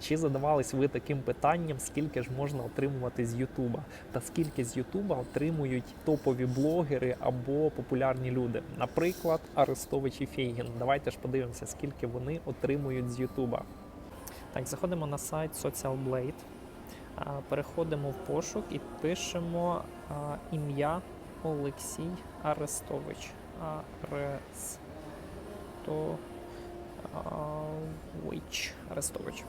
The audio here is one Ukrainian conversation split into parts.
Чи задавались ви таким питанням, скільки ж можна отримувати з Ютуба? Та скільки з Ютуба отримують топові блогери або популярні люди? Наприклад, Арестович і Фейгін. Давайте ж подивимося, скільки вони отримують з Ютуба. Так, заходимо на сайт Social Blade, переходимо в пошук і пишемо ім'я Олексій Арестович. Арестович. Арестович.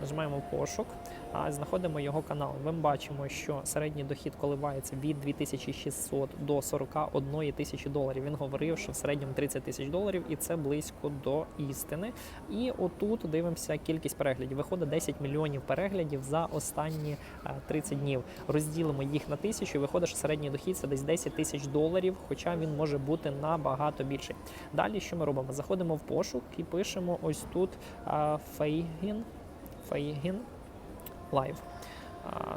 Нажимаємо пошук, а знаходимо його канал. Ми бачимо, що середній дохід коливається від 2600 до 41 тисячі доларів. Він говорив, що в середньому 30 тисяч доларів, і це близько до істини. І отут дивимося кількість переглядів. Виходить 10 мільйонів переглядів за останні е, 30 днів. Розділимо їх на тисячу. Виходить, що середній дохід це десь 10 тисяч доларів, хоча він може бути набагато більший. Далі що ми робимо? Заходимо в пошук і пишемо ось тут Фейгін. Фейгін Лайв.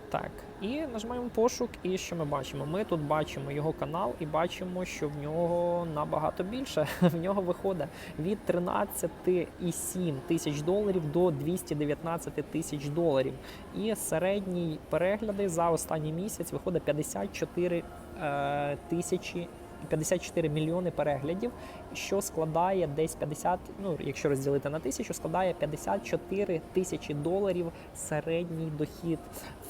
Так, і нажимаємо пошук, і що ми бачимо? Ми тут бачимо його канал і бачимо, що в нього набагато більше. В нього виходить від 13,7 тисяч доларів до 219 тисяч доларів. І середній перегляди за останній місяць виходить 54 е, тисячі. 54 мільйони переглядів, що складає десь 50, ну якщо розділити на тисячу, складає 54 тисячі доларів середній дохід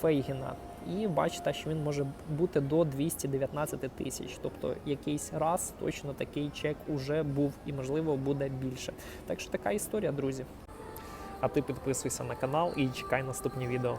Фейгіна. І бачите, що він може бути до 219 тисяч. Тобто якийсь раз точно такий чек уже був і можливо буде більше. Так що така історія, друзі. А ти підписуйся на канал і чекай наступні відео.